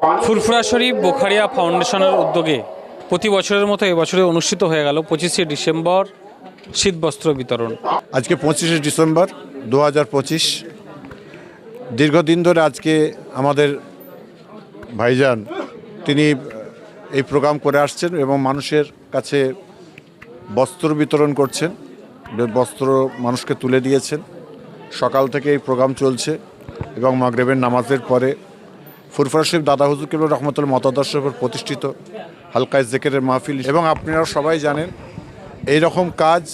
ফুরফুরা শরীফ বোখারিয়া ফাউন্ডেশনের উদ্যোগে প্রতি বছরের মতো এবছরে অনুষ্ঠিত হয়ে গেল পঁচিশে ডিসেম্বর শীতবস্ত্র বিতরণ। আজকে পঁচিশে ডিসেম্বর দু হাজার পঁচিশ। দীর্ঘদিন ধরে আজকে আমাদের ভাইজান, তিনি এই প্রোগ্রাম করে আসছেন এবং মানুষের কাছে বস্ত্র বিতরণ করছেন, বস্ত্র মানুষকে তুলে দিয়েছেন। সকাল থেকে এই প্রোগ্রাম চলছে এবং মাগরেবের নামাজের পরে ফুরফুরা শরীফ দাদা হুজুর কেবল রহমতুল মতাদর্শের উপর প্রতিষ্ঠিত হালকায় জেকেরের মাহফিল। এবং আপনারা সবাই জানেন এই রকম কাজ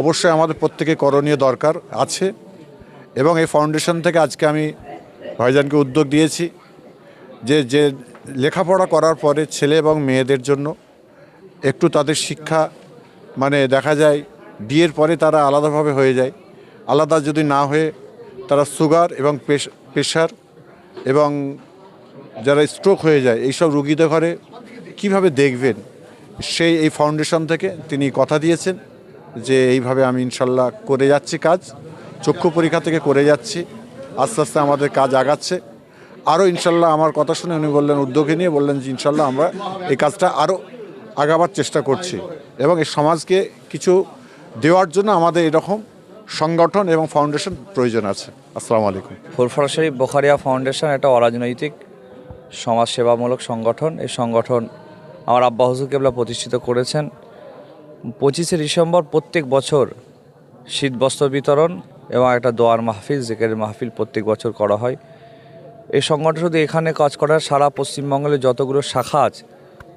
অবশ্যই আমাদের প্রত্যেকে করণীয় দরকার আছে। এবং এই ফাউন্ডেশন থেকে আজকে আমি ভাইজানকে উদ্যোগ দিয়েছি যে যে লেখাপড়া করার পরে ছেলে এবং মেয়েদের জন্য একটু তাদের শিক্ষা মানে দেখা যায় বিয়ের পরে তারা আলাদাভাবে হয়ে যায়। আলাদা যদি না হয়ে তারা সুগার এবং প্রেশার এবং যারা স্ট্রোক হয়ে যায়, এইসব রুগীদের ঘরে কীভাবে দেখবেন? সেই, এই ফাউন্ডেশন থেকে তিনি কথা দিয়েছেন যে, এইভাবে আমি ইনশাল্লাহ করে যাচ্ছি কাজ, চক্ষু পরীক্ষা থেকে করে যাচ্ছি, আস্তে আস্তে আমাদের কাজ আগাচ্ছে। আরও ইনশাল্লাহ আমার কথা শুনে উনি বললেন, উদ্যোগে নিয়ে বললেন যে, ইনশাল্লাহ আমরা এই কাজটা আরও আগাবার চেষ্টা করছি। এবং এই সমাজকে কিছু দেওয়ার জন্য আমাদের এরকম সংগঠন এবং ফাউন্ডেশন প্রয়োজন আছে। আসসালামু আলাইকুম। ফুরফুরা শরীফ বোখারিয়া ফাউন্ডেশন একটা অরাজনৈতিক, সমাজসেবামূলক সংগঠন। এই সংগঠন আমার আব্বা হুজুর কেবলা প্রতিষ্ঠিত করেছেন। পঁচিশে ডিসেম্বর প্রত্যেক বছর শীত বস্ত্র বিতরণ এবং একটা দোয়ার মাহফিল জেকের মাহফিল প্রত্যেক বছর করা হয়। এই সংগঠন শুধু এখানে কাজ করার সারা পশ্চিমবঙ্গের যতগুলো শাখা আছে,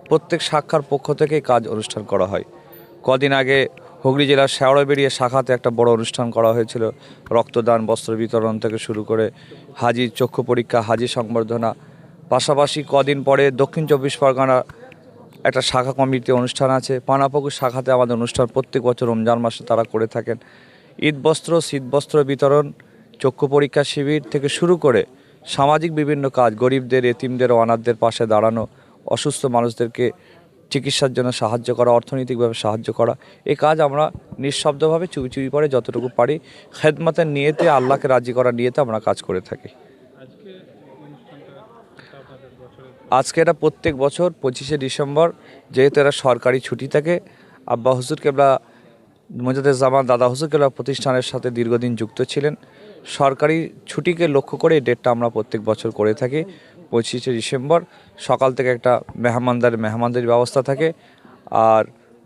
প্রত্যেক শাখার পক্ষ থেকে কাজ অনুষ্ঠান করা হয়। কদিন আগে হুগলি জেলার শেওড়াবেড়িয়া শাখাতে একটা বড় অনুষ্ঠান করা হয়েছিল। রক্তদান, বস্ত্র বিতরণ থেকে শুরু করে হাজির চক্ষু পরীক্ষা, হাজির সংবর্ধনা। পাশাপাশি কদিন পরে দক্ষিণ চব্বিশ পরগনা একটা শাখা কমিটি অনুষ্ঠান আছে। পানাপুকুর শাখাতে আমাদের অনুষ্ঠান প্রত্যেক বছর রমজান মাসে তারা করে থাকেন। ঈদ বস্ত্র, শীত বস্ত্র বিতরণ, চক্ষু পরীক্ষা শিবির থেকে শুরু করে সামাজিক বিভিন্ন কাজ, গরিবদের, এতিমদের অনাথদের পাশে দাঁড়ানো, অসুস্থ মানুষদেরকে চিকিৎসার জন্য সাহায্য করা, অর্থনৈতিকভাবে সাহায্য করা। এই কাজ আমরা নিঃশব্দভাবে চুপি চুপি করে যতটুকু পারি, খেদমতের নিয়েতে, আল্লাহকে রাজি করা নিয়েতে আমরা কাজ করে থাকি। আজকে এটা প্রত্যেক বছর পঁচিশে ডিসেম্বর, যেহেতু এরা সরকারি ছুটি থাকে, আব্বা হুজুর কেবলা জামান দাদা হুজুর কেবলা প্রতিষ্ঠানের সাথে দীর্ঘদিন যুক্ত ছিলেন। সরকারি ছুটিকে লক্ষ্য করে এই ডেটটা আমরা প্রত্যেক বছর করে থাকি। পঁচিশে ডিসেম্বর, সকাল থেকে একটা মেহমানদার মেহমানদের ব্যবস্থা থাকে। আর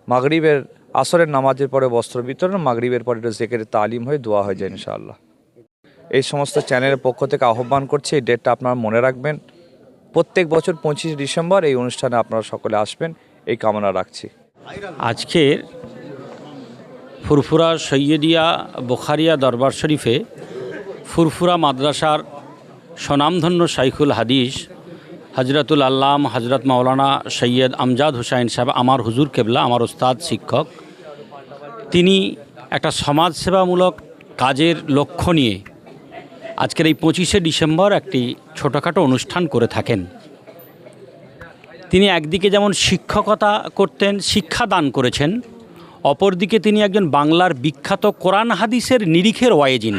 মাগরিবের, আসরের নামাজের পরে বস্ত্র বিতরণ, মাগরিবের পরে এটা জেকের, তালিম হয়ে দোয়া হয়ে যায় ইনশাআল্লাহ। এই সমস্ত চ্যানেলের পক্ষ থেকে আহ্বান করছি, এই ডেটটা আপনারা মনে রাখবেন। প্রত্যেক বছর পঁচিশে ডিসেম্বর এই অনুষ্ঠানে আপনারা সকলে আসবেন, এই কামনা রাখছি। আজকের ফুরফুরা সৈয়দিয়া বোখারিয়া দরবার শরীফে ফুরফুরা মাদ্রাসার স্বনামধন্য শাইখুল হাদিস হজরতুল আল্লাম হজরত মাওলানা সৈয়দ আমজাদ হুসাইন সাহেব, আমার হুজুর কেবলা, আমার ওস্তাদ, শিক্ষক। তিনি একটা সমাজসেবামূলক কাজের লক্ষ্য নিয়ে আজকের এই পঁচিশে ডিসেম্বর একটি ছোটোখাটো অনুষ্ঠান করে থাকেন। তিনি একদিকে যেমন শিক্ষকতা করতেন শিক্ষা দান করেছেন, অপরদিকে তিনি একজন বাংলার বিখ্যাত কোরআন হাদিসের নিরিখের ওয়াইজিন।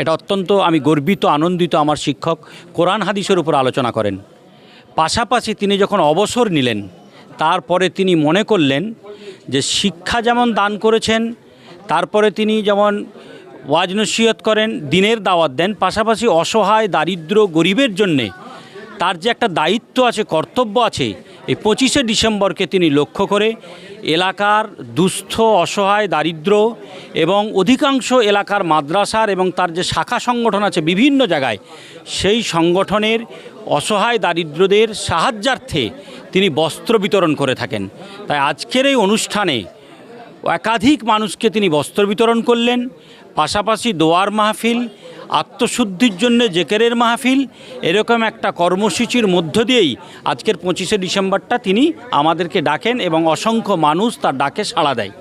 এটা অত্যন্ত, আমি গর্বিত, আনন্দিত আমার শিক্ষক কোরআন হাদিসের উপর আলোচনা করেন। পাশাপাশি তিনি যখন অবসর নিলেন, তারপরে তিনি মনে করলেন যে শিক্ষা যেমন দান করেছেন, তারপরে তিনি যেমন ওয়াজ নসিহত করেন, দিনের দাওয়াত দেন, পাশাপাশি অসহায়, দারিদ্র, গরিবের জন্যে তার যে একটা দায়িত্ব আছে, কর্তব্য আছে এই পঁচিশে ডিসেম্বরকে তিনি লক্ষ্য করে এলাকার দুস্থ, অসহায়, দারিদ্র এবং অধিকাংশ এলাকার মাদ্রাসার এবং তার যে শাখা সংগঠন আছে বিভিন্ন জায়গায়, সেই সংগঠনের অসহায়, দারিদ্রদের সাহায্যার্থে তিনি বস্ত্র বিতরণ করে থাকেন। তাই আজকের এই অনুষ্ঠানে একাধিক মানুষকে তিনি বস্ত্র বিতরণ করলেন। পাশাপাশি দোয়ার মাহফিল আত্মশুদ্ধির জন্য জেকেরের মাহফিল, এরকম একটা কর্মসূচির মধ্য দিয়েই আজকের পঁচিশে ডিসেম্বরটা তিনি আমাদেরকে ডাকেন এবং অসংখ্য মানুষ তার ডাকে সাড়া দেয়।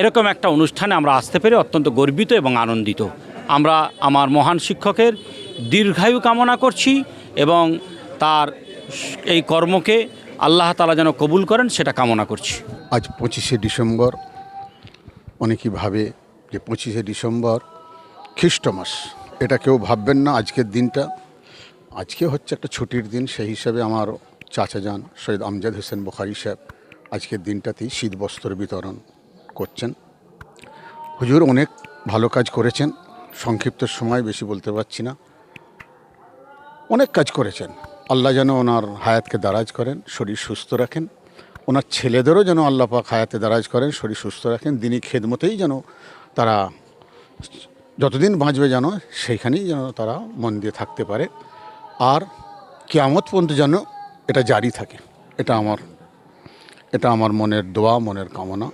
এরকম একটা অনুষ্ঠানে আমরা আসতে পেরে অত্যন্ত গর্বিত এবং আনন্দিত। আমরা আমার মহান শিক্ষকের দীর্ঘায়ু কামনা করছি এবং তার এই কর্মকে আল্লাহ তালা যেন কবুল করেন সেটা কামনা করছি। আজ পঁচিশে ডিসেম্বর, অনেকেই ভাবে যে পঁচিশে ডিসেম্বর খ্রিস্ট মাস। এটা কেউ ভাববেন না, আজকের দিনটা। আজকে হচ্ছে একটা ছুটির দিন, সেই হিসাবে আমার চাচা যান, সৈয়দ আমজাদ হোসেন বুখারি সাহেব আজকের দিনটাতেই শীত বস্ত্র বিতরণ করছেন। হুজুর অনেক ভালো কাজ করেছেন, সংক্ষিপ্ত সময় বেশি বলতে পারছি না। অনেক কাজ করেছেন। আল্লাহ যেন ওনার হায়াতকে দারাজ করেন, শরীর সুস্থ রাখেন। ওনার ছেলেদেরও যেন আল্লাহ পাক হায়াতে দারাজ করেন, শরীর সুস্থ রাখেন। দিনই খেদমতেই যেন তারা যতদিন বাঁচবে যেন, সেইখানেই যেন তারা মন দিয়ে থাকতে পারে। আর কেয়ামত পর্যন্ত যেন এটা জারি থাকে। এটা আমার এটা আমার মনের দোয়া, মনের কামনা।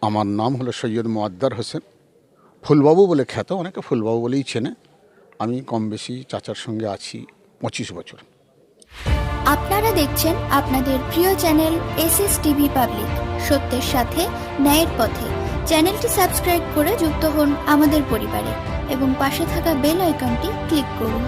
আমার নাম হলো সৈয়দ মোয়াদ্দার হোসেন। ফুলবাবু বলে খ্যাত, অনেকে ফুলবাবু বলেই চেনে। আমি কম বেশি চাচার সঙ্গে আছি পঁচিশ বছর। আপনারা দেখছেন আপনাদের প্রিয় channel S S TV public, সত্যের সাথে, ন্যায়ের পথে। চ্যানেলটি সাবস্ক্রাইব করে যুক্ত হন আমাদের পরিবারে এবং পাশে থাকা বেল আইকনটি ক্লিক করুন।